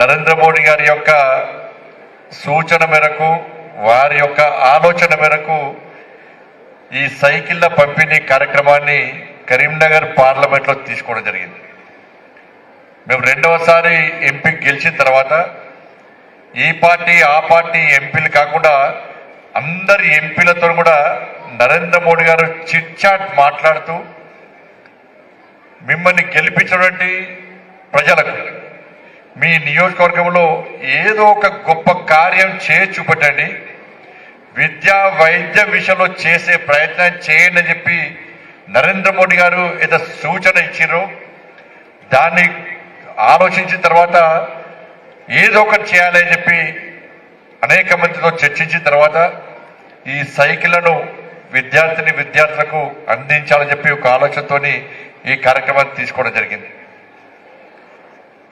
నరేంద్ర మోడీ గారి యొక్క సూచన మేరకు వారి యొక్క ఆలోచన మేరకు ఈ సైకిళ్ళ పంపిణీ కార్యక్రమాన్ని కరీంనగర్ పార్లమెంట్లో తీసుకోవడం జరిగింది. మేము రెండవసారి ఎంపీ గెలిచిన తర్వాత ఈ పార్టీ ఆ పార్టీ ఎంపీలు కాకుండా అందరి ఎంపీలతో కూడా నరేంద్ర మోడీ గారు చిట్చాట్ మాట్లాడుతూ మిమ్మల్ని గెలిపించినటువంటి ప్రజలకు మీ నియోజకవర్గంలో ఏదో ఒక గొప్ప కార్యం చేసి చూపెట్టండి విద్యా వైద్య విషయంలో చేసే ప్రయత్నం చేయండి అని చెప్పి నరేంద్ర మోడీ గారు ఏదో సూచన ఇచ్చారో. దాన్ని ఆలోచించిన తర్వాత ఏదో ఒకటి చేయాలని చెప్పి అనేక మందితో చర్చించిన తర్వాత ఈ సైకిళ్ళను విద్యార్థిని విద్యార్థులకు అందించాలని చెప్పి ఒక ఆలోచనతోని ఈ కార్యక్రమాన్ని తీసుకోవడం జరిగింది.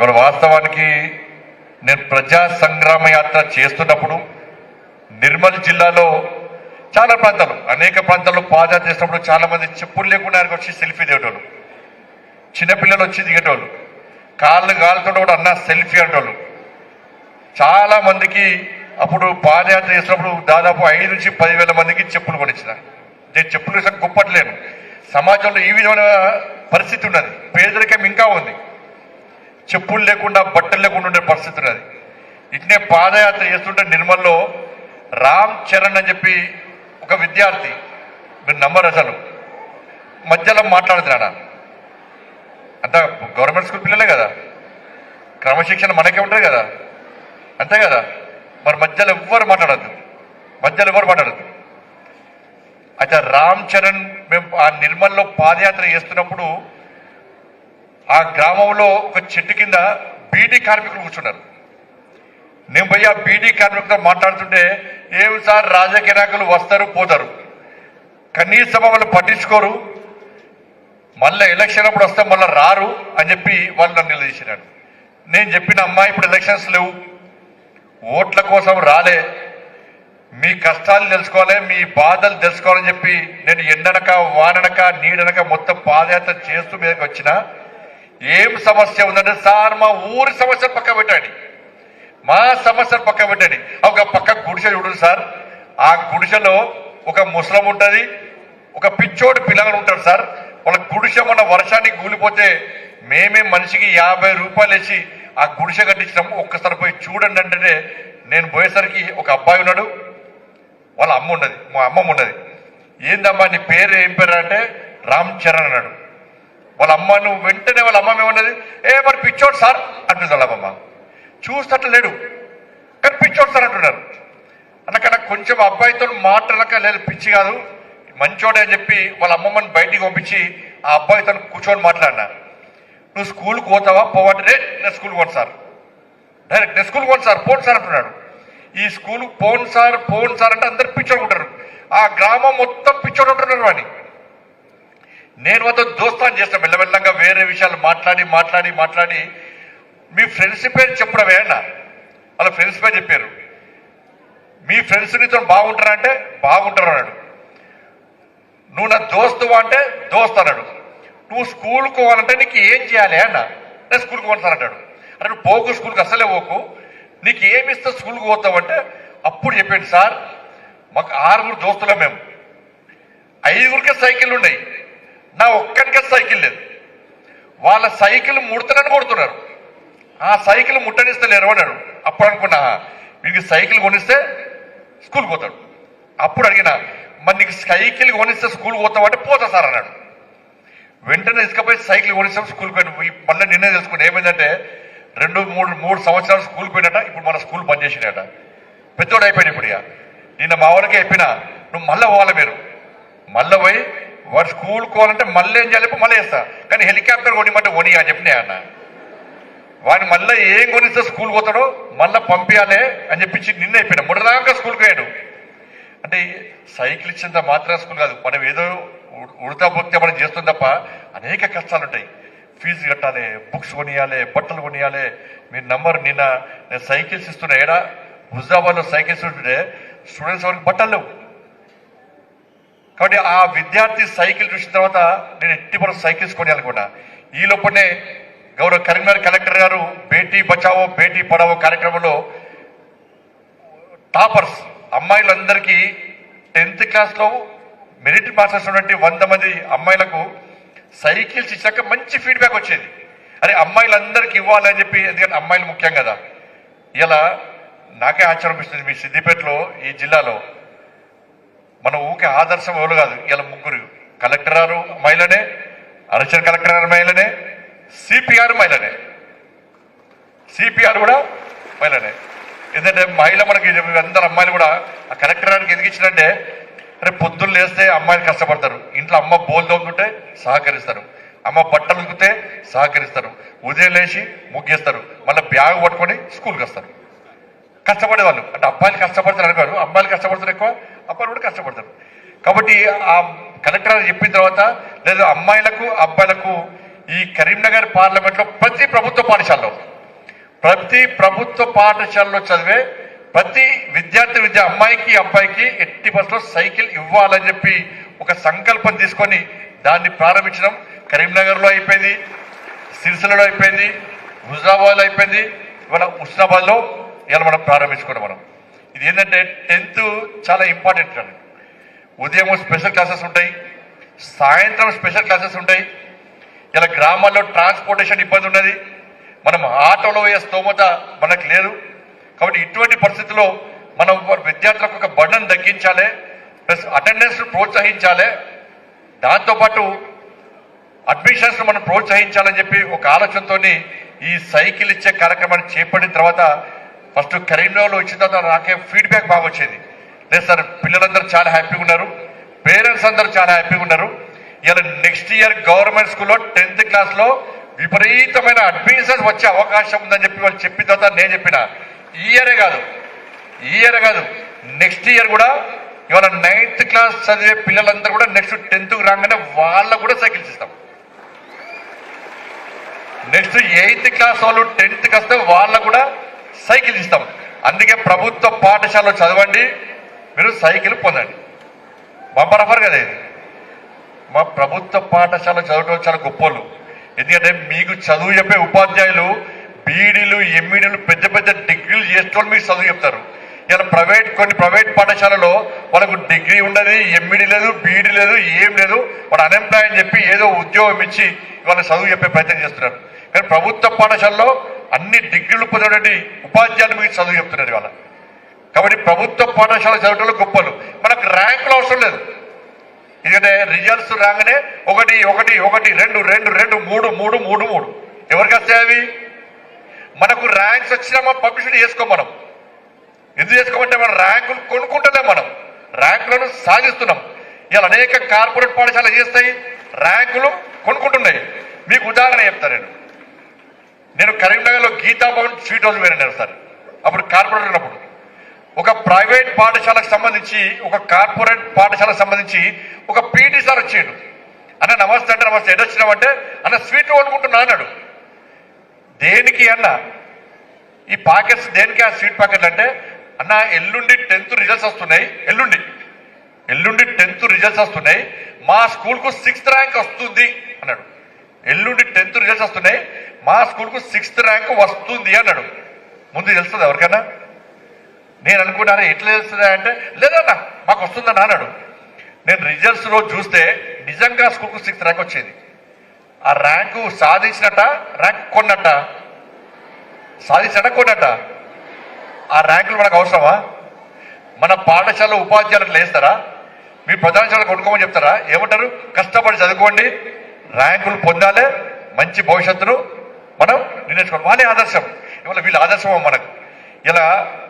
ఇప్పుడు వాస్తవానికి నేను ప్రజా సంగ్రామ యాత్ర చేస్తున్నప్పుడు నిర్మల్ జిల్లాలో చాలా ప్రాంతాలు అనేక ప్రాంతాల్లో పాదయాత్ర చేసినప్పుడు చాలా మంది చెప్పులు లేకుండా ఆయనకు వచ్చి సెల్ఫీ దిగేటోళ్ళు చిన్నపిల్లలు వచ్చి దిగేటోళ్ళు కాళ్ళు కాళ్ళతో కూడా అన్న సెల్ఫీ అంటోళ్ళు చాలా మందికి అప్పుడు పాదయాత్ర చేసినప్పుడు దాదాపు ఐదు నుంచి పదివేల మందికి చెప్పులు కొనిచ్చిన. నేను చెప్పులు వేసాను గొప్పట్లేను. సమాజంలో ఈ విధమైన పరిస్థితి ఉన్నది. పేదరికం ఇంకా ఉంది. చెప్పులు లేకుండా బట్టలు లేకుండా ఉండే పరిస్థితులు అది. ఇట్నే పాదయాత్ర చేస్తుంటే నిర్మల్లో రామ్ చరణ్ అని చెప్పి ఒక విద్యార్థి మీరు నమ్మరు అసలు మధ్యలో మాట్లాడుతున్నాడా? అంతా గవర్నమెంట్ స్కూల్ పిల్లలే కదా. క్రమశిక్షణ మనకే ఉంటుంది కదా. అంతే కదా. మరి మధ్యలో ఎవ్వరు మాట్లాడద్దు. మధ్యలో ఎవరు మాట్లాడద్దు. అయితే రామ్ చరణ్ మేము ఆ నిర్మల్లో పాదయాత్ర చేస్తున్నప్పుడు ఆ గ్రామంలో ఒక చెట్టు కింద బీడీ కార్మికులు కూర్చున్నారు. నేను పోయి ఆ బీడీ కార్మికులతో మాట్లాడుతుంటే ఏం సార్ రాజకీయ నాయకులు వస్తారు పోతారు. కనీసం వాళ్ళు పట్టించుకోరు. మళ్ళీ ఎలక్షన్ అప్పుడు వస్తే మళ్ళీ రారు అని చెప్పి వాళ్ళు నన్ను నిలదీసినాడు నేను చెప్పిన అమ్మా ఇప్పుడు ఎలక్షన్స్ లేవు. ఓట్ల కోసం రాలే. మీ కష్టాలు తెలుసుకోవాలి మీ బాధలు తెలుసుకోవాలని చెప్పి నేను ఎండనక వాననక నీడనక మొత్తం పాదయాత్ర చేస్తూ మీదకి వచ్చిన ఏం సమస్య ఉందంటే సార్ మా ఊరి సమస్య పక్క పెట్టండి. మా సమస్యలు పక్క పెట్టండి. ఒక పక్క గుడిసె చూడండి సార్ ఆ గుడిసెలో ఒక ముసలం ఉంటుంది ఒక పిచ్చోడు పిల్లలు ఉంటారు సార్. వాళ్ళ గుడిసె మన వర్షానికి కూలిపోతే మేమే మనిషికి యాభై రూపాయలు వేసి ఆ గుడిసె కట్టించినాము ఒక్కసారి పోయి చూడండి అంటే నేను పోయేసరికి ఒక అబ్బాయి ఉన్నాడు. వాళ్ళ అమ్మ ఉన్నది మా అమ్మమ్మ ఉన్నది. ఏందమ్మా నీ పేరు ఏం పేరు? అంటే రామ్ చరణ్ అన్నాడు. వాళ్ళ అమ్మ నువ్వు వెంటనే వాళ్ళ అమ్మమ్మ ఏమన్నది ఏ మరి పిచ్చోడు సార్ అంటుంది వాళ్ళ అమ్మమ్మ. చూస్తట్లు లేడు. కానీ పిచ్చోడు సార్ అంటున్నారు. అన్నకన్నా కొంచెం అబ్బాయితో మాటలక లేదు పిచ్చి కాదు. మంచోడే అని చెప్పి వాళ్ళ అమ్మమ్మని బయటికి పంపించి ఆ అబ్బాయితో కూర్చొని మాట్లాడినా. నువ్వు స్కూల్కి పోతావా? పోవంటే నేను స్కూల్కి పోను సార్. డైరెక్ట్ నేను స్కూల్కి పోను సార్ పోను సార్ అంటున్నాడు. ఈ స్కూల్ పోను సార్ పోను సార్ అంటే అందరు పిచ్చోడు ఉంటారు. ఆ గ్రామం మొత్తం పిచ్చోడు ఉంటున్నారు వాడిని. నేను వద్ద దోస్తాన్ చేస్తాను మెల్లమెల్లంగా వేరే విషయాలు మాట్లాడి మాట్లాడి మాట్లాడి. మీ ఫ్రెండ్స్ పేరు చెప్పడం అన్న. వాళ్ళ ఫ్రెండ్స్ పేరు చెప్పారు. మీ ఫ్రెండ్స్ నీతో బాగుంటారా అంటే బాగుంటారు అన్నాడు. నువ్వు నా దోస్తువా అంటే దోస్త్ అన్నాడు. నువ్వు స్కూల్కి పోవాలంటే నీకు ఏం చేయాలి అన్న. నేను స్కూల్కి పోను సార్ అంటాడు. అంటే నువ్వు పోకు స్కూల్కి అసలే పోకు. నీకు ఏమి ఇస్తా స్కూల్కి పోతావంటే అప్పుడు చెప్పాడు సార్. మాకు ఆరుగురు దోస్తులే మేము. ఐదుగురికే సైకిళ్ళు ఉన్నాయి. నా ఒక్కరికే సైకిల్ లేదు. వాళ్ళ సైకిల్ ముడతనని కొడుతున్నారు. ఆ సైకిల్ ముట్టనిస్తలేరు అన్నాడు అప్పుడు అనుకున్నా వీడికి సైకిల్ కొనిస్తే స్కూల్కి పోతాడు. అప్పుడు అడిగిన మరి నీకు సైకిల్ కొనిస్తే స్కూల్కి పోతావంటే పోతా సార్ అన్నాడు. వెంటనే ఇసుకపోయి సైకిల్ కొనిస్తాం స్కూల్కి పోయిన మళ్ళీ నిర్ణయం తెలుసుకుని ఏమైందంటే రెండు మూడు మూడు సంవత్సరాలు స్కూల్కి పోయినట ఇప్పుడు మన స్కూల్ పనిచేసినట పెద్దోడు అయిపోయాడు ఇప్పుడు ఇక. నిన్న మా వాళ్ళకి చెప్పిన నువ్వు మళ్ళీ పోవాలి మీరు. మళ్ళీ పోయి వాడు స్కూల్ కోవాలంటే మళ్ళీ ఏం చేయాలి? మళ్ళీ వేస్తా కానీ హెలికాప్టర్ కొనిమంటే కొని అని చెప్పినా అన్న. వాడిని మళ్ళీ ఏం కొనిస్తే స్కూల్ పోతాడో మళ్ళీ పంపించాలి అని చెప్పించి నిన్న అయిపోయినా మొదటిదాకా స్కూల్కి పోయాడు. అంటే సైకిల్ ఇచ్చేంత మాత్రం స్కూల్ కాదు. మనం ఏదో ఉడతా భక్తి మనం చేస్తుంది తప్ప అనేక కష్టాలు ఉంటాయి. ఫీజు కట్టాలి బుక్స్ కొనియాలి బట్టలు కొనియాలి. మీరు నంబర్ నిన్న నేను సైకిల్స్ ఇస్తున్నా. ఏడా? హుజాబాద్లో సైకిల్స్ ఉంటుంటే స్టూడెంట్స్ వరకు బట్టలు లేవు. కాబట్టి ఆ విద్యార్థి సైకిల్ చూసిన తర్వాత నేను ఎట్టి మనం సైకిల్స్ కొనియాలనుకున్నా ఈ లోపలనే గౌరవ కరీంనగర్ కలెక్టర్ గారు బేటీ బచావో బేటీ పడావో కార్యక్రమంలో టాపర్స్ అమ్మాయిలందరికీ టెన్త్ క్లాస్లో మెరిట్ మాస్టర్స్ ఉన్నటువంటి వంద మంది అమ్మాయిలకు సైకిల్స్ ఇచ్చాక మంచి ఫీడ్బ్యాక్ వచ్చేది. అరే అమ్మాయిలందరికీ ఇవ్వాలని చెప్పి ఎందుకంటే అమ్మాయిలు ముఖ్యం కదా. ఇలా నాకే ఆశ్చర్యం అనిపిస్తుంది మీ సిద్దిపేటలో ఈ జిల్లాలో. మన ఊకే ఆదర్శం ఎవరు కాదు. ఇలా ముగ్గురు. కలెక్టర్ మహిళనే అరిచర్ కలెక్టర్ గారు మహిళనే సిపిఆర్ మహిళనే. సిపిఆర్ కూడా మహిళనే. ఎందుకంటే మహిళ మనకి అందరు అమ్మాయిలు కూడా ఆ కలెక్టర్ గారికి ఎదిగించినంటే ఇచ్చినంటే అరే పొద్దున్న లేస్తే అమ్మాయిలు కష్టపడతారు. ఇంట్లో అమ్మ బోల్ తోముతుంటే సహకరిస్తారు. అమ్మ బట్టలు సహకరిస్తారు. ఉదయం లేచి ముగ్గేస్తారు. మళ్ళీ బ్యాగ్ పట్టుకొని స్కూల్కి వస్తారు. కష్టపడే వాళ్ళు అంటే అబ్బాయిలు కష్టపడతారు అనుకోరు అమ్మాయిలు కష్టపడతారు ఎక్కువ అబ్బాయిలు కూడా కష్టపడతారు. కాబట్టి ఆ కలెక్టర్ అని చెప్పిన తర్వాత లేదా అమ్మాయిలకు అబ్బాయిలకు ఈ కరీంనగర్ పార్లమెంట్లో ప్రతి ప్రభుత్వ పాఠశాలలో ప్రతి ప్రభుత్వ పాఠశాలలో చదివే ప్రతి విద్యార్థి విద్య అమ్మాయికి అబ్బాయికి ఎట్టి బస్సులో సైకిల్ ఇవ్వాలని చెప్పి ఒక సంకల్పం తీసుకొని దాన్ని ప్రారంభించడం కరీంనగర్లో అయిపోయింది సిరిసిల్లలో అయిపోయింది హుజరాబాద్లో అయిపోయింది ఇవాళ హుస్నాబాద్లో ఇలా మనం ప్రారంభించుకున్నాం మనం. ఇది ఏంటంటే టెన్త్ చాలా ఇంపార్టెంట్ అండి ఉదయం స్పెషల్ క్లాసెస్ ఉంటాయి సాయంత్రం స్పెషల్ క్లాసెస్ ఉంటాయి. ఇలా గ్రామాల్లో ట్రాన్స్పోర్టేషన్ ఇబ్బంది ఉన్నది. మనం ఆటోలో పోయే స్తోమత మనకు లేదు. కాబట్టి ఇటువంటి పరిస్థితుల్లో మనం విద్యార్థులకు ఒక బండను తగ్గించాలి ప్లస్ అటెండెన్స్ ప్రోత్సహించాలి. దాంతోపాటు అడ్మిషన్స్ మనం ప్రోత్సహించాలని చెప్పి ఒక ఆలోచనతో ఈ సైకిల్ ఇచ్చే కార్యక్రమాన్ని చేపట్టిన తర్వాత ఫస్ట్ కరీంనగర్లో వచ్చిన తర్వాత నాకే ఫీడ్బ్యాక్ బాగా వచ్చేది. లేదు సార్ పిల్లలందరూ చాలా హ్యాపీగా ఉన్నారు. పేరెంట్స్ అందరూ చాలా హ్యాపీగా ఉన్నారు. ఇలా నెక్స్ట్ ఇయర్ గవర్నమెంట్ స్కూల్లో టెన్త్ క్లాస్లో విపరీతమైన అడ్మిషన్స్ వచ్చే అవకాశం ఉందని చెప్పి వాళ్ళు చెప్పిన తర్వాత నేను చెప్పిన ఈ ఇయరే కాదు ఈ ఇయరే కాదు నెక్స్ట్ ఇయర్ కూడా ఇవాళ నైన్త్ క్లాస్ చదివే పిల్లలందరూ కూడా నెక్స్ట్ టెన్త్ రాగానే వాళ్ళకు కూడా సైకిల్స్ ఇస్తాం. నెక్స్ట్ ఎయిత్ క్లాస్ వాళ్ళు టెన్త్కి వస్తే సైకిల్ ఇస్తాం. అందుకే ప్రభుత్వ పాఠశాలలో చదవండి మీరు సైకిల్ పొందండి. బంపర్ ఆఫర్ కదా ఇది. మా ప్రభుత్వ పాఠశాల చదవటం చాలా గొప్పలు ఎందుకంటే మీకు చదువు చెప్పే ఉపాధ్యాయులు బీడీలు ఎంఈడీలు పెద్ద పెద్ద డిగ్రీలు చేసేటోళ్ళు మీకు చదువు చెప్తారు. ఇలా ప్రైవేట్ కొన్ని ప్రైవేట్ పాఠశాలలో వాళ్ళకు డిగ్రీ ఉండదు ఎంఈడీ లేదు బీడీ లేదు ఏం లేదు. వాడు అన్ఎంప్లాయ్ అని చెప్పి ఏదో ఉద్యోగం ఇచ్చి వాళ్ళకి చదువు చెప్పే ప్రయత్నం చేస్తున్నారు. కానీ ప్రభుత్వ పాఠశాలలో అన్ని డిగ్రీలు పొందడండి ఉపాధ్యాయులు మీకు చదువు చెప్తున్నారు ఇవాళ. కాబట్టి ప్రభుత్వ పాఠశాల చదవటంలో గొప్పలు. మనకు ర్యాంకులు అవసరం లేదు. ఎందుకంటే రిజల్ట్స్ రాగానే ఒకటి ఒకటి ఒకటి రెండు రెండు రెండు మూడు మూడు మూడు మూడు. ఎవరికి వస్తాయి అవి? మనకు ర్యాంక్స్ వచ్చినా మనం పబ్లిసిటీ చేసుకోం మనం. ఎందుకు చేసుకోమంటే మనం ర్యాంకులు కొనుక్కుంటలే మనం. ర్యాంకులను సాధిస్తున్నాం. ఇలా అనేక కార్పొరేట్ పాఠశాలలు చేస్తాయి? ర్యాంకులు కొనుక్కుంటున్నాయి. మీకు ఉదాహరణ చెప్తాను నేను. నేను కరీంనగర్లో గీతా భవన్ స్వీట్ హౌస్ వెళ్ళాను సార్. అప్పుడు కార్పొరేట్ ఉన్నప్పుడు. ఒక ప్రైవేట్ పాఠశాలకు సంబంధించి ఒక కార్పొరేట్ పాఠశాలకు సంబంధించి ఒక పీటీ సార్ వచ్చాడు. అన్న నమస్తే అంటే నమస్తే. ఎటు వచ్చినామంటే అన్న స్వీట్ కొనుక్కుంటున్నా అన్నాడు. దేనికి అన్న? ఈ పాకెట్స్ దేనికి? ఆ స్వీట్ ప్యాకెట్లు అంటే అన్న ఎల్లుండి టెన్త్ రిజల్ట్స్ వస్తున్నాయి. ఎల్లుండి. ఎల్లుండి టెన్త్ రిజల్ట్స్ వస్తున్నాయి. మా స్కూల్కు సిక్స్త్ ర్యాంక్ వస్తుంది అన్నాడు. ఎల్లుండి టెన్త్ రిజల్ట్స్ వస్తున్నాయి. మా స్కూల్కు సిక్స్త్ ర్యాంక్ వస్తుంది అన్నాడు. ముందు తెలుస్తుంది ఎవరికైనా? నేను అనుకున్నాను ఎట్లా తెలుస్తుందా అంటే లేదన్నా మాకు వస్తుందన్న అన్నాడు. నేను రిజల్ట్స్ రోజు చూస్తే నిజంగా స్కూల్కు సిక్స్త్ ర్యాంక్ వచ్చేది. ఆ ర్యాంకు సాధించినట్ట ర్యాంక్ కొన్నట్ట? సాధించట కొన్నట్ట? ఆ ర్యాంకులు మనకు అవసరమా? మన పాఠశాల ఉపాధ్యాయులకు లేస్తారా మీ ప్రధానశాల కొనుక్కోమని చెప్తారా? ఏమంటారు? కష్టపడి చదువుకోండి ర్యాంకులు పొందాలి మంచి భవిష్యత్తును మనం నిర్ణయించుకోవాలి. వాళ్ళే ఆదర్శం. ఇవాళ వీళ్ళు ఆదర్శం మనకు? ఇలా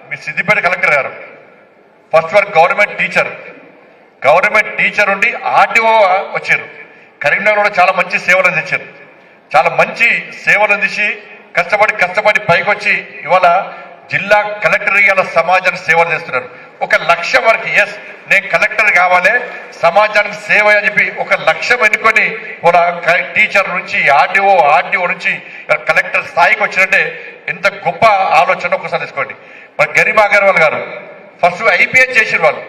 మీ సిద్దిపేట కలెక్టర్ గారు ఫస్ట్ వరకు గవర్నమెంట్ టీచర్. గవర్నమెంట్ టీచర్ ఉండి ఆర్టీఓ వచ్చారు. కరీంనగర్ కూడా చాలా మంచి సేవలు అందించారు. చాలా మంచి సేవలు అందించి కష్టపడి కష్టపడి పైకి వచ్చి ఇవాళ జిల్లా కలెక్టర్ ఇవాళ సమాజానికి సేవలు చేస్తున్నారు. ఒక లక్ష్యం వరకు ఎస్ నేను కలెక్టర్ కావాలి సమాజానికి సేవ అని చెప్పి ఒక లక్ష్యం ఎన్నుకొని మన టీచర్ నుంచి ఆర్డీఓ ఆర్డీఓ నుంచి కలెక్టర్ స్థాయికి వచ్చినట్టే ఎంత గొప్ప ఆలోచన ఒకసారి తీసుకోండి. మరి గరిమా అగర్వాల్ గారు ఫస్ట్ ఐపీఎస్ చేసిన వాళ్ళు.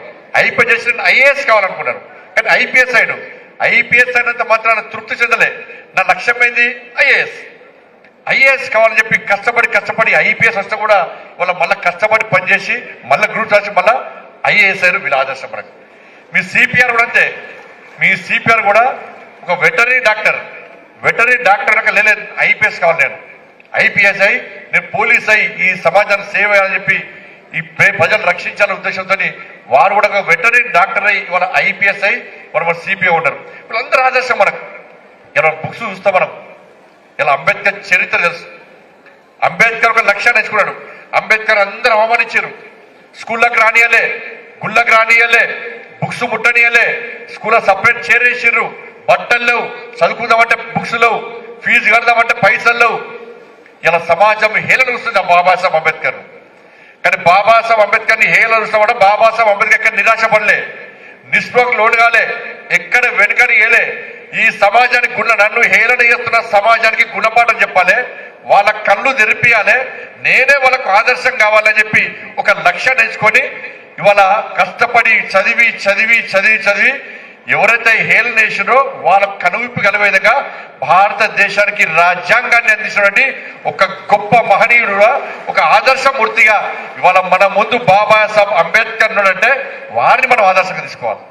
ఐపీఎస్ చేసిన ఐఏఎస్ కావాలనుకున్నారు. కానీ ఐపీఎస్ అయిన ఐపీఎస్ అయినంత మాత్రాన తృప్తి చెందలే. నా లక్ష్యం ఏంది? ఐఏఎస్. ఐఏఎస్ కావాలని చెప్పి కష్టపడి కష్టపడి ఐపీఎస్ వస్తే కూడా వాళ్ళ మళ్ళీ కష్టపడి పనిచేసి మళ్ళీ గ్రూప్ రాసి మళ్ళీ ఐఏఎస్ అయ్యారు వీళ్ళ ఆదర్శం మనకు మీ సిపిఆర్ కూడా అంతే. మీ సిపిఆర్ కూడా ఒక వెటరీ డాక్టర్. వెటరీ డాక్టర్ అనక లేదు ఐపీఎస్ కావాలి నేను. ఐపీఎస్ అయి నేను పోలీస్ అయి ఈ సమాజాన్ని సేవ అని చెప్పి ఈ ప్రజలు రక్షించాలనే ఉద్దేశంతో వారు కూడా ఒక వెటరీ డాక్టర్ అయి ఇవాళ ఐపీఎస్ అయి వాళ్ళు మన సిపిఐ ఉంటారు. వీళ్ళందరూ ఆదర్శం మనకు. ఇలా బుక్స్ చూస్తాం మనం. ఇలా అంబేద్కర్ చరిత్ర తెలుసు. అంబేద్కర్ ఒక లక్ష్యాన్ని ఎంచుకున్నాడు అంబేద్కర్ అందరూ అవమానించారు. స్కూళ్ళకి రానియలే గుళ్ళకి రానియలే బుక్స్ ముట్టనియలే స్కూల్లో సపరేట్ చేరేసిర్రు బట్టలు లేవు చదువుకుందామంటే బుక్స్ లేవు ఫీజు కడదామంటే పైసలు లేవు. ఇలా సమాజం హేళన వస్తుంది బాబాసాహెబ్ అంబేద్కర్. కానీ బాబాసాహెబ్ అంబేద్కర్ని హేళన వస్తామంటే బాబాసాహెబ్ అంబేద్కర్ ఎక్కడ నిరాశ పడలే నిస్పృహకు లోటు కాలే ఎక్కడ వెనుకని ఏలే ఈ సమాజానికి గుణ నన్ను హేళన చేస్తున్న సమాజానికి గుణపాఠం చెప్పాలి వాళ్ళ కళ్ళు తెరిపియాలి నేనే వాళ్ళకు ఆదర్శం కావాలని చెప్పి ఒక లక్ష్యాన్ని ఎంచుకొని ఇవాళ కష్టపడి చదివి చదివి చదివి చదివి ఎవరైతే హేళన చేసినో వాళ్ళ కనువిప్పు కలిగే విధంగా భారతదేశానికి రాజ్యాంగాన్ని అందించినటువంటి ఒక గొప్ప మహనీయుడుగా ఒక ఆదర్శమూర్తిగా ఇవాళ మన ముందు బాబాసాహెబ్ అంబేద్కర్ అంటే వారిని మనం ఆదర్శంగా తీసుకోవాలి.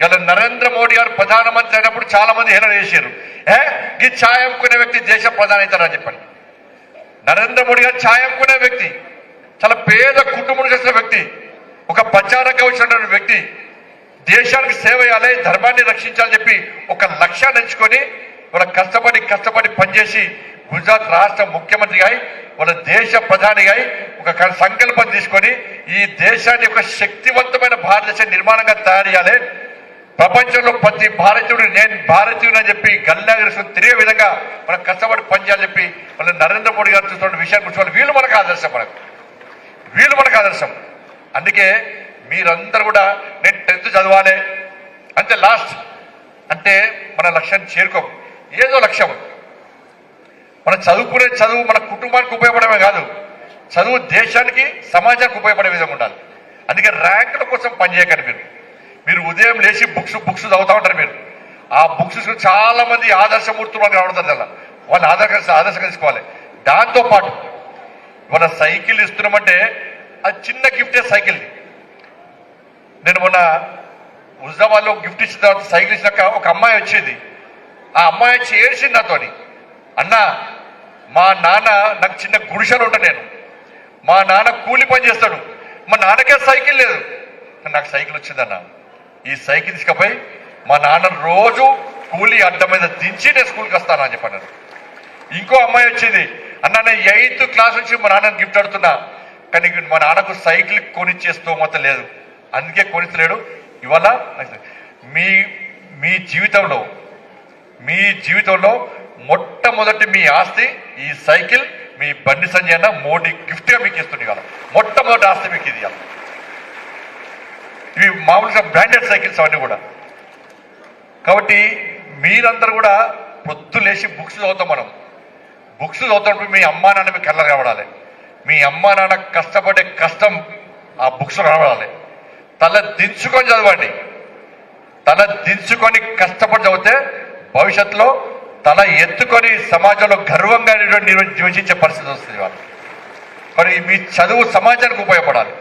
ఇలా నరేంద్ర మోడీ గారు ప్రధానమంత్రి అయినప్పుడు చాలా మంది హేళన చేశారు. ఏ? ఈ ఛాయ్ అమ్ముకునే వ్యక్తి దేశ ప్రధాని అవుతారని చెప్పండి. నరేంద్ర మోడీ గారు ఛాయ్ అమ్ముకునే వ్యక్తి. చాలా పేద కుటుంబం చేసిన వ్యక్తి. ఒక ప్రచారంగా వచ్చినటువంటి వ్యక్తి. దేశానికి సేవ చేయాలి ధర్మాన్ని రక్షించాలని చెప్పి ఒక లక్ష్యాన్ని ఎంచుకొని వాళ్ళ కష్టపడి కష్టపడి పనిచేసి గుజరాత్ రాష్ట్ర ముఖ్యమంత్రి అయి వాళ్ళ దేశ ప్రధానిగా అయి ఒక సంకల్పం తీసుకొని ఈ దేశాన్ని ఒక శక్తివంతమైన భారతదేశ నిర్మాణంగా తయారు చేయాలి. ప్రపంచంలో ప్రతి భారతీయుడు నేను భారతీయుని అని చెప్పి గల్లాగరిస్తూ తిరిగే విధంగా మనం కష్టపడి పనిచేయాలని చెప్పి వాళ్ళ నరేంద్ర మోడీ గారు చూస్తున్న విషయాన్ని కూర్చోవాలి వీళ్ళు మనకు ఆదర్శం మనకు. వీళ్ళు మనకు ఆదర్శం. అందుకే మీరందరూ కూడా నేను టెన్త్ చదవాలి. అంతే లాస్ట్. అంటే మన లక్ష్యాన్ని చేరుకోం ఏదో లక్ష్యం. మనం చదువుకునే చదువు మన కుటుంబానికి ఉపయోగపడమే కాదు. చదువు దేశానికి సమాజానికి ఉపయోగపడే విధంగా ఉండాలి. అందుకే ర్యాంకుల కోసం పనిచేయకండి మీరు. మీరు ఉదయం లేచి బుక్స్ బుక్స్ చదువుతా ఉంటారు మీరు. ఆ బుక్స్ చాలా మంది ఆదర్శమూర్తులు మనకు కనబడతారు కదా వాళ్ళు ఆదర్శ ఆదర్శంగా తీసుకోవాలి. దాంతో పాటు మన సైకిల్ ఇస్తున్నామంటే అది చిన్న గిఫ్టే సైకిల్ నేను మొన్న హుజాబాద్లో గిఫ్ట్ ఇచ్చిన తర్వాత సైకిల్ ఇచ్చినాక ఒక అమ్మాయి వచ్చేది. ఆ అమ్మాయి వచ్చి ఏడ్చింది నాతోని. అన్నా మా నాన్న నాకు చిన్న గుడిసెలు ఉంటా నేను. మా నాన్న కూలి పని చేస్తాడు. మా నాన్నకే సైకిల్ లేదు. నాకు సైకిల్ వచ్చిందన్నా. ఈ సైకిల్ తీసుకపోయి మా నాన్న రోజు కూలి అడ్డ మీద దించి నేను స్కూల్కి వస్తాను అని చెప్పాను ఇంకో అమ్మాయి వచ్చింది అన్న నేను ఎయిత్ క్లాస్ నుంచి మా నాన్నని గిఫ్ట్ అడుతున్నా కానీ మా నాన్నకు సైకిల్ కొనిచ్చే స్తోమత లేదు. అందుకే కొనిచ్చలేడు ఇవాళ మీ మీ జీవితంలో మీ జీవితంలో మొట్టమొదటి మీ ఆస్తి ఈ సైకిల్ మీ బండి సంజయ్ అన్న మోడీ గిఫ్ట్గా మీకు ఇస్తుంది ఇవాళ. మొట్టమొదటి ఆస్తి మీకు ఇది ఇవాళ. ఇవి మామూలుగా బ్రాండెడ్ సైకిల్స్ అవన్నీ కూడా. కాబట్టి మీరందరూ కూడా పొద్దు లేచి బుక్స్ చదువుతాం మనం. బుక్స్ చదువుతున్నప్పుడు మీ అమ్మా నాన్న మీ కళ్ళ కనబడాలి మీ అమ్మా నాన్న కష్టపడే కష్టం ఆ బుక్స్ కనబడాలి తల దించుకొని చదవండి. తల దించుకొని కష్టపడి చదివితే భవిష్యత్తులో తల ఎత్తుకొని సమాజంలో గర్వంగా నివ- నివసించే పరిస్థితి వస్తుంది వాళ్ళు మరి మీ చదువు సమాజానికి ఉపయోగపడాలి.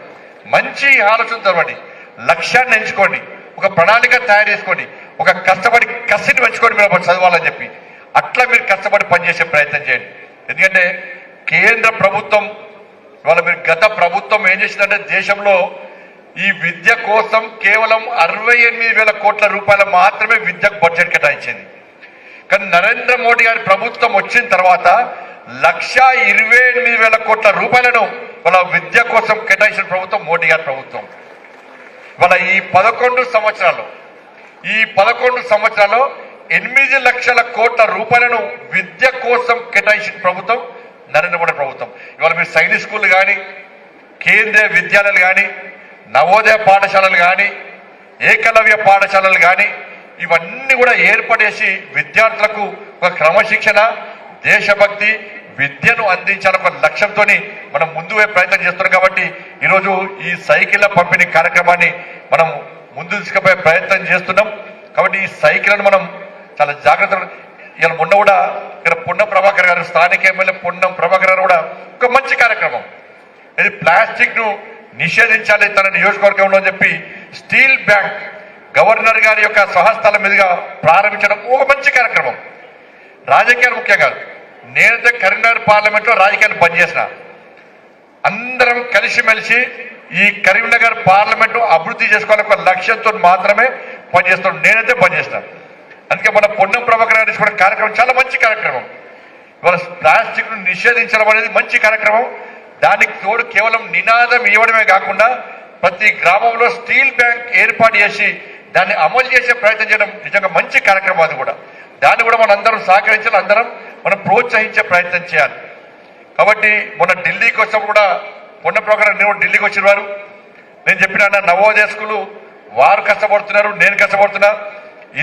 మంచి ఆలోచన చదవండి. లక్ష్యాన్ని ఎంచుకోండి. ఒక ప్రణాళిక తయారు చేసుకోండి. ఒక కష్టపడి కసిని పెంచుకోండి మీరు అప్పుడు చదవాలని చెప్పి. అట్లా మీరు కష్టపడి పనిచేసే ప్రయత్నం చేయండి. ఎందుకంటే కేంద్ర ప్రభుత్వం ఇవాళ మీరు గత ప్రభుత్వం ఏం చేసిందంటే దేశంలో ఈ విద్య కోసం కేవలం అరవై ఎనిమిది వేల కోట్ల రూపాయలు మాత్రమే విద్యకు బడ్జెట్ కేటాయించింది. కానీ నరేంద్ర మోడీ గారి ప్రభుత్వం వచ్చిన తర్వాత లక్ష ఇరవై ఎనిమిది వేల కోట్ల రూపాయలను వాళ్ళ విద్య కోసం కేటాయించిన ప్రభుత్వం మోడీ గారి ప్రభుత్వం. వాళ్ళ ఈ పదకొండు సంవత్సరాలు ఈ పదకొండు సంవత్సరాల్లో ఎనిమిది లక్షల కోట్ల రూపాయలను విద్య కోసం కేటాయించిన ప్రభుత్వం నరేంద్ర మోడీ ప్రభుత్వం. ఇవాళ మీరు సైనిక్ స్కూల్ కానీ కేంద్రీయ విద్యాలయాలు కానీ నవోదయ పాఠశాలలు కానీ ఏకలవ్య పాఠశాలలు కానీ ఇవన్నీ కూడా ఏర్పడేసి విద్యార్థులకు ఒక క్రమశిక్షణ దేశభక్తి విద్యను అందించాలన్న లక్ష్యంతో మనం ముందు ప్రయత్నం చేస్తున్నాం కాబట్టి ఈరోజు ఈ సైకిళ్ళ పంపిణీ కార్యక్రమాన్ని మనం ముందు తీసుకుపోయే ప్రయత్నం చేస్తున్నాం. కాబట్టి ఈ సైకిళ్ళను మనం చాలా జాగ్రత్తగా ఇలా మొన్న కూడా ఇక్కడ పున్నం ప్రభాకర్ గారు స్థానిక ఎమ్మెల్యే పున్నం ప్రభాకర్ గారు కూడా ఒక మంచి కార్యక్రమం. ఇది ప్లాస్టిక్ను నిషేధించాలి తన నియోజకవర్గంలో అని చెప్పి స్టీల్ బ్యాంక్ గవర్నర్ గారి యొక్క సహస్థల మీదుగా ప్రారంభించడం ఒక మంచి కార్యక్రమం. రాజకీయాలు ముఖ్యం కాదు. నేనైతే కరీంనగర్ పార్లమెంట్లో రాజకీయాలు పనిచేసిన అందరం కలిసిమెలిసి ఈ కరీంనగర్ పార్లమెంటు అభివృద్ధి చేసుకోవాలని ఒక లక్ష్యంతో మాత్రమే పనిచేస్తున్నాం. నేనైతే పనిచేస్తాను. అందుకే మన పొన్నం ప్రభాకర్ గారు తీసుకున్న కార్యక్రమం చాలా మంచి కార్యక్రమం. ఇవాళ ప్లాస్టిక్ను నిషేధించడం అనేది మంచి కార్యక్రమం. దానికి తోడు కేవలం నినాదం ఇవ్వడమే కాకుండా ప్రతి గ్రామంలో స్టీల్ బ్యాంక్ ఏర్పాటు చేసి దాన్ని అమలు చేసే ప్రయత్నం చేయడం నిజంగా మంచి కార్యక్రమం అది కూడా. దాన్ని కూడా మనం అందరం సహకరించాలి అందరం మనం ప్రోత్సహించే ప్రయత్నం చేయాలి. కాబట్టి మొన్న ఢిల్లీకి వచ్చినప్పుడు కూడా పొన్న ప్రకారం నేను కూడా ఢిల్లీకి వచ్చిన వారు. నేను చెప్పిన నవోదయ స్కూలు వారు కష్టపడుతున్నారు నేను కష్టపడుతున్నా.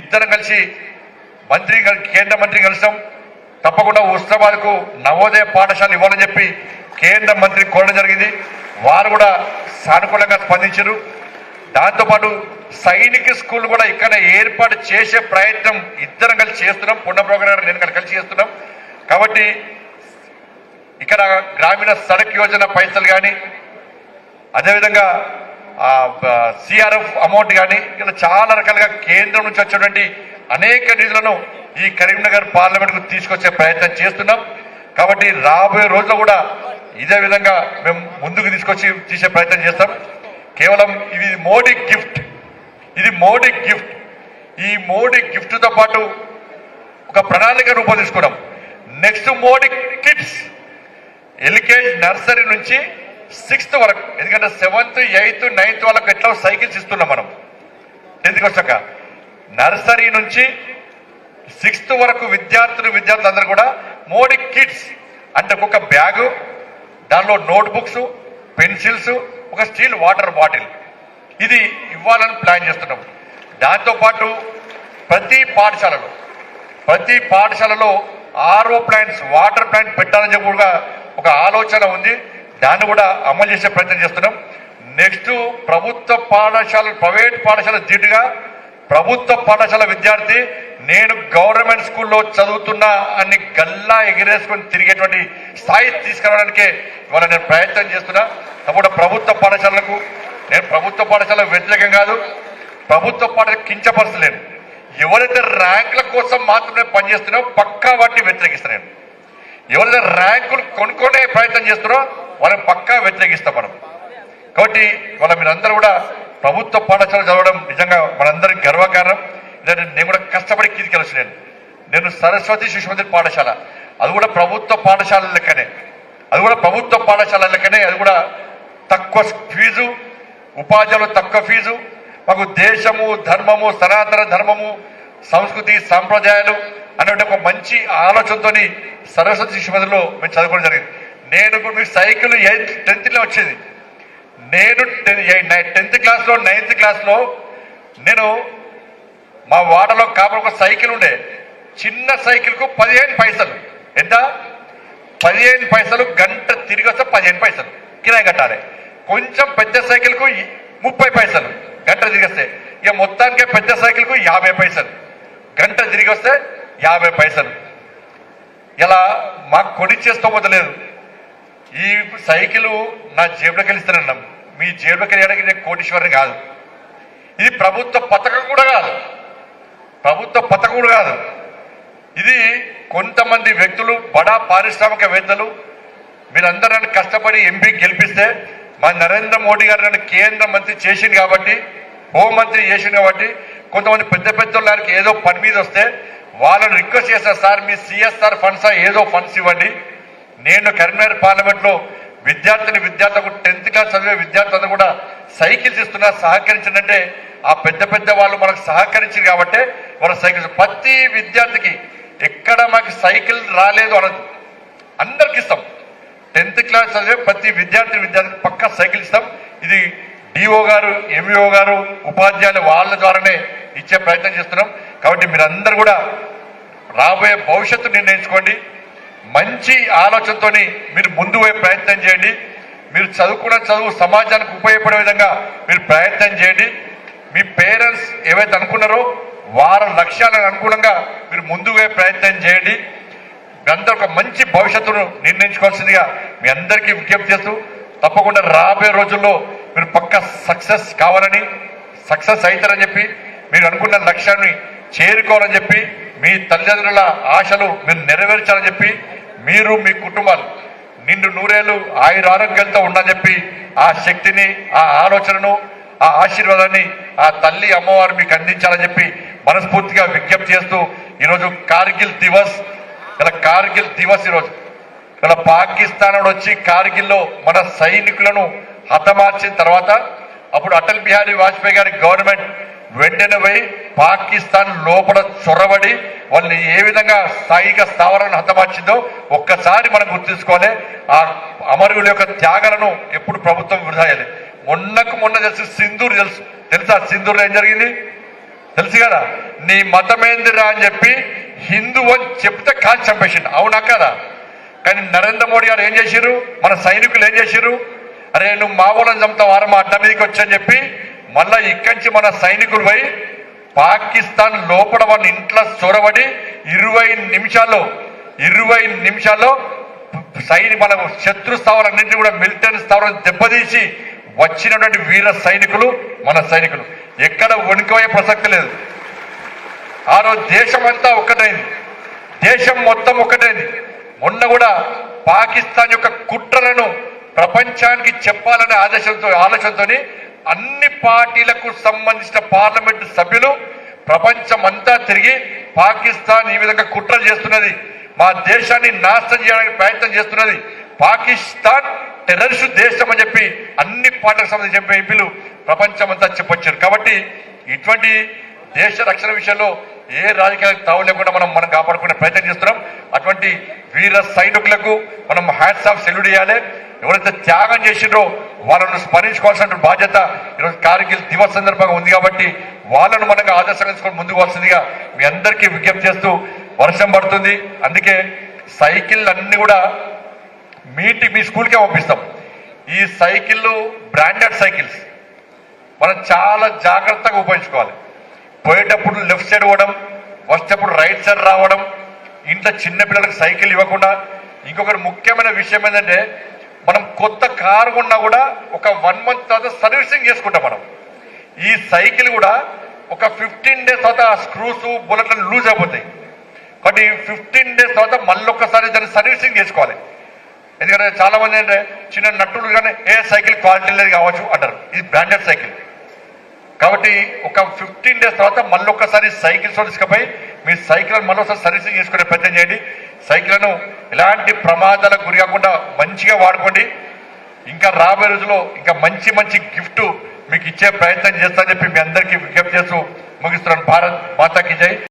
ఇద్దరం కలిసి మంత్రి కేంద్ర మంత్రి కలిసాం తప్పకుండా ఉస్మాబాద్కు నవోదయ పాఠశాల ఇవ్వాలని చెప్పి కేంద్ర మంత్రి కోరడం జరిగింది. వారు కూడా సానుకూలంగా స్పందించారు. దాంతోపాటు సైనిక స్కూల్ కూడా ఇక్కడ ఏర్పాటు చేసే ప్రయత్నం ఇద్దరం కలిసి చేస్తున్నాం. పున్న ప్రోగ్రాం నేను కలిసి చేస్తున్నాం. కాబట్టి ఇక్కడ గ్రామీణ సడక్ యోజన పైసలు కానీ అదేవిధంగా సిఆర్ఎఫ్ అమౌంట్ కానీ ఇలా చాలా రకాలుగా కేంద్రం నుంచి వచ్చేటువంటి అనేక నిధులను ఈ కరీంనగర్ పార్లమెంట్కు తీసుకొచ్చే ప్రయత్నం చేస్తున్నాం. కాబట్టి రాబోయే రోజుల్లో కూడా ఇదే విధంగా మేము ముందుకు తీసుకొచ్చి తీసే ప్రయత్నం చేస్తాం. కేవలం ఇది మోడీ గిఫ్ట్. ఇది మోడీ గిఫ్ట్. ఈ మోడీ గిఫ్ట్తో పాటు ఒక ప్రణాళిక రూపొందించుకున్నాం. Next Modi kids. LKG nursery నుంచి సిక్స్త్ వరకు ఎందుకంటే సెవెంత్ ఎయిత్ నైన్త్ వాళ్ళకి ఎట్లా సైకిల్స్ ఇస్తున్నాం మనం. టెన్త్కి వచ్చాక నర్సరీ నుంచి సిక్స్త్ వరకు విద్యార్థులు విద్యార్థులు అందరూ కూడా మోడీ కిడ్స్ అంటే ఒక బ్యాగు దానిలో నోట్బుక్స్ పెన్సిల్స్ ఒక స్టీల్ వాటర్ బాటిల్. ఇది ఇవ్వాలని ప్లాన్ చేస్తున్నాం. దాంతోపాటు ప్రతి పాఠశాలలో ప్రతి పాఠశాలలో ఆర్ఓ ప్లాంట్స్ వాటర్ ప్లాంట్ పెట్టాలని చెప్పి కూడా ఒక ఆలోచన ఉంది. దాన్ని కూడా అమలు చేసే ప్రయత్నం చేస్తున్నాం. నెక్స్ట్ ప్రభుత్వ పాఠశాల ప్రైవేట్ పాఠశాల ధీటుగా ప్రభుత్వ పాఠశాల విద్యార్థి నేను గవర్నమెంట్ స్కూల్లో చదువుతున్నా అని గల్లా ఎగిరేసుకొని తిరిగేటువంటి స్థాయి తీసుకురావడానికే ఇవాళ నేను ప్రయత్నం చేస్తున్నా. కాబట్టి ప్రభుత్వ పాఠశాలకు నేను ప్రభుత్వ పాఠశాల వ్యతిరేకం కాదు. ప్రభుత్వ పాఠశాల కించపరచలేను ఎవరైతే ర్యాంకుల కోసం మాత్రమే పనిచేస్తున్నారో పక్కా వాటిని వ్యతిరేకిస్తున్నాను నేను ర్యాంకులు కొనుక్కునే ప్రయత్నం చేస్తున్నారో వాళ్ళని పక్కా వ్యతిరేకిస్తాం మనం. కాబట్టి వాళ్ళ మీరందరూ కూడా ప్రభుత్వ పాఠశాల చదవడం నిజంగా మనందరికి గర్వకారణం. ఎందుకంటే నేను కూడా కష్టపడి కీదికెళ్ళచ్చు నేను. నేను సరస్వతి శిశు మందిర్ పాఠశాల. అది కూడా ప్రభుత్వ పాఠశాల లెక్కనే. అది కూడా ప్రభుత్వ పాఠశాల లెక్కనే. అది కూడా తక్కువ ఫీజు ఉపాధ్యాయులు తక్కువ ఫీజు. మాకు దేశము ధర్మము సనాతన ధర్మము సంస్కృతి సాంప్రదాయాలు అనే ఒక మంచి ఆలోచనతోని సరస్వతి శిశు మందిర్లో మేము చదువుకోవడం జరిగింది. నేను ఇప్పుడు మీకు సైకిల్ ఎయిత్ టెన్త్లో వచ్చేది. నేను టెన్త్ క్లాస్లో నైన్త్ క్లాస్లో నేను మా వాడలో కాబట్టి ఒక సైకిల్ ఉండే. చిన్న సైకిల్కు పదిహేను పైసలు. ఎంత? పదిహేను పైసలు గంట తిరిగి వస్తే పదిహేను పైసలు. కిరాయి కట్టాలి. కొంచెం పెద్ద సైకిల్కు ముప్పై పైసలు. గంట తిరిగి వస్తే. ఇక మొత్తానికి పెద్ద సైకిల్కు యాభై పైసలు. గంట తిరిగి వస్తే యాభై పైసలు. ఇలా మాకు కొనిచ్చేసుకోబోతలేదు ఈ సైకిల్ నా జేబులోకి వెళ్ళిస్తానన్నాం మీ జేబులోకి వెళ్ళడానికి నేను కోటీశ్వరుని కాదు. ఇది ప్రభుత్వ పథకం కూడా కాదు. ప్రభుత్వ పథకం కూడా కాదు. ఇది కొంతమంది వ్యక్తులు బడా పారిశ్రామికవేత్తలు మీరందరూ నన్ను కష్టపడి ఎంపీ గెలిపిస్తే మా నరేంద్ర మోడీ గారు నన్ను కేంద్ర మంత్రి చేసింది కాబట్టి హోంమంత్రి చేసింది కాబట్టి కొంతమంది పెద్ద పెద్ద ఏదో పని మీద వస్తే వాళ్ళని రిక్వెస్ట్ చేశారు సార్ మీ సిఎస్ఆర్ ఫండ్స్ ఏదో ఫండ్స్ ఇవ్వండి. నేను కరీంనగర్ పార్లమెంట్లో విద్యార్థిని విద్యార్థులకు టెన్త్ క్లాస్ చదివే విద్యార్థులను కూడా సైకిల్స్ ఇస్తున్నా సహకరించిందంటే ఆ పెద్ద పెద్ద వాళ్ళు మనకు సహకరించారు కాబట్టి వాళ్ళ సైకిల్స్. ప్రతి విద్యార్థికి ఎక్కడ మాకు సైకిల్ రాలేదు అనదు అందరికి ఇస్తాం. టెన్త్ క్లాస్ చదివే ప్రతి విద్యార్థి విద్యార్థికి పక్క సైకిల్ ఇస్తాం. ఇది డిఓ గారు ఎంఈఓ గారు ఉపాధ్యాయులు వాళ్ళ ద్వారానే ఇచ్చే ప్రయత్నం చేస్తున్నాం. కాబట్టి మీరందరూ కూడా రాబోయే భవిష్యత్తు నిర్ణయించుకోండి. మంచి ఆలోచనతో మీరు ముందు పోయే ప్రయత్నం చేయండి. మీరు చదువుకున్న చదువు సమాజానికి ఉపయోగపడే విధంగా మీరు ప్రయత్నం చేయండి. మీ పేరెంట్స్ ఏవైతే అనుకున్నారో వారి లక్ష్యాలకు అనుగుణంగా మీరు ముందుగా ప్రయత్నం చేయండి. మీ అందరూ ఒక మంచి భవిష్యత్తును నిర్ణయించుకోవాల్సిందిగా మీ అందరికీ విజ్ఞప్తి చేస్తూ తప్పకుండా రాబోయే రోజుల్లో మీరు పక్క సక్సెస్ కావాలని సక్సెస్ అవుతారని చెప్పి మీరు అనుకున్న లక్ష్యాన్ని చేరుకోవాలని చెప్పి మీ తల్లిదండ్రుల ఆశలు మీరు నెరవేర్చాలని చెప్పి మీరు మీ కుటుంబాలు నిండు నూరేళ్ళు ఆయుర ఆరోగ్యంతో ఉండాలని చెప్పి ఆ శక్తిని ఆ ఆలోచనను ఆ ఆశీర్వాదాన్ని ఆ తల్లి అమ్మవారు మీకు అందించాలని చెప్పి మనస్ఫూర్తిగా విజ్ఞప్తి చేస్తూ ఈరోజు కార్గిల్ దివస్ ఇలా కార్గిల్ దివస్ ఈరోజు. ఇలా పాకిస్తాన్ వచ్చి కార్గిల్లో మన సైనికులను హతమార్చిన తర్వాత అప్పుడు అటల్ బిహారీ వాజ్పేయి గారి గవర్నమెంట్ వెంటనే పోయి పాకిస్తాన్ లోపల చొరబడి వాళ్ళని ఏ విధంగా స్థాయిక స్థావరాలను హతమార్చిందో ఒక్కసారి మనం గుర్తుంచుకోవాలి ఆ అమరుల యొక్క త్యాగాలను ఎప్పుడు ప్రభుత్వం వృధా మొన్నకు మొన్న తెలుసు సింధూర్ తెలుసు. తెలుసా సింధూర్లో ఏం జరిగింది? తెలుసు కదా? నీ మతమేందిరా అని చెప్పి హిందూ అని చెప్తే కాల్ చంపేసిండు. అవునా కదా? కానీ నరేంద్ర మోడీ గారు ఏం చేశారు మన సైనికులు ఏం చేశారు అరే నువ్వు మా ఊళ్ళని చంపుతావు వారం మా అడ్డ మీదకి వచ్చని చెప్పి మళ్ళా ఇక్కడి నుంచి మన సైనికులు పోయి పాకిస్తాన్ లోపల వాళ్ళ ఇంట్లో చొరబడి ఇరవై నిమిషాల్లో ఇరవై నిమిషాల్లో సైని మన శత్రు స్థావరాలన్నింటినీ కూడా మిలిటరీ స్థావరాలు దెబ్బతీసి వచ్చినటువంటి వీర సైనికులు మన సైనికులు. ఎక్కడ వణికిపోయే ప్రసక్తి లేదు. ఆ రోజు అంతా ఒక్కటైంది. దేశం మొత్తం ఒక్కటైంది. మొన్న కూడా పాకిస్తాన్ యొక్క కుట్రలను ప్రపంచానికి చెప్పాలనే ఆదేశంతో ఆలోచనతో అన్ని పార్టీలకు సంబంధించిన పార్లమెంటు సభ్యులు ప్రపంచం అంతా తిరిగి పాకిస్తాన్ ఈ విధంగా కుట్రలు చేస్తున్నది. మా దేశాన్ని నాశనం చేయడానికి ప్రయత్నం చేస్తున్నది. పాకిస్తాన్ టెర్రరిస్ట్ దేశం అని చెప్పి అన్ని పార్టీలకు సంబంధించిన ఎంపీలు ప్రపంచమంతా చెప్పొచ్చారు. కాబట్టి ఇటువంటి దేశ రక్షణ విషయంలో ఏ రాజకీయాలకు తావు లేకుండా మనం మనం కాపాడుకునే ప్రయత్నం చేస్తున్నాం. అటువంటి వీర సైనికులకు మనం హ్యాట్స్ ఆఫ్ సెల్యూట్ చేయాలి. ఎవరైతే త్యాగం చేసిండ్రో వాళ్ళను స్మరించుకోవాల్సిన బాధ్యత ఈరోజు కార్గిల్ దివస్ సందర్భంగా ఉంది కాబట్టి వాళ్ళను మనకు ఆదర్శంగా తీసుకొని ముందుకు వస్తుందిగా మీ అందరికీ విజ్ఞప్తి చేస్తూ వర్షం పడుతుంది. అందుకే సైకిల్ అన్ని కూడా మీటి మీ స్కూల్కే పంపిస్తాం. ఈ సైకిళ్ళు బ్రాండెడ్ సైకిల్స్. మనం చాలా జాగ్రత్తగా ఉపయోగించుకోవాలి. పోయేటప్పుడు లెఫ్ట్ సైడ్ పోవడం వచ్చేటప్పుడు రైట్ సైడ్ రావడం ఇంట్లో చిన్నపిల్లలకు సైకిల్ ఇవ్వకుండా. ఇంకొకటి ముఖ్యమైన విషయం ఏంటంటే మనం కొత్త కారు కొన్నా కూడా ఒక వన్ మంత్ తర్వాత సర్వీసింగ్ చేసుకుంటాం మనం. ఈ సైకిల్ కూడా ఒక ఫిఫ్టీన్ డేస్ తర్వాత ఆ స్క్రూస్ బుల్లెట్లు లూజ్ అయిపోతాయి. కాబట్టి ఫిఫ్టీన్ డేస్ తర్వాత మళ్ళీ ఒక్కసారి దాన్ని సర్వీసింగ్ చేసుకోవాలి. ఎందుకంటే చాలా మంది ఏంటంటే చిన్న నట్టులు కానీ ఏ సైకిల్ క్వాలిటీ లేదు కావచ్చు అంటారు. ఇది బ్రాండెడ్ సైకిల్ కాబట్టి ఒక ఫిఫ్టీన్ డేస్ తర్వాత మళ్ళీ ఒక్కసారి సైకిల్స్ తీసుకుపోయి మీ సైకిల్ మళ్ళీ ఒకసారి సర్వీసింగ్ చేసుకునే ప్రయత్నం చేయండి. సైకిల్ను ఎలాంటి ప్రమాదాలకు గురి కాకుండా మంచిగా వాడుకోండి. ఇంకా రాబోయే రోజుల్లో ఇంకా మంచి మంచి గిఫ్ట్ మీకు ఇచ్చే ప్రయత్నం చేస్తా చెప్పి మీ అందరికీ విజ్ఞప్తి చేస్తూ ముగిస్తున్నాను. భారత్ మాతాకి జై.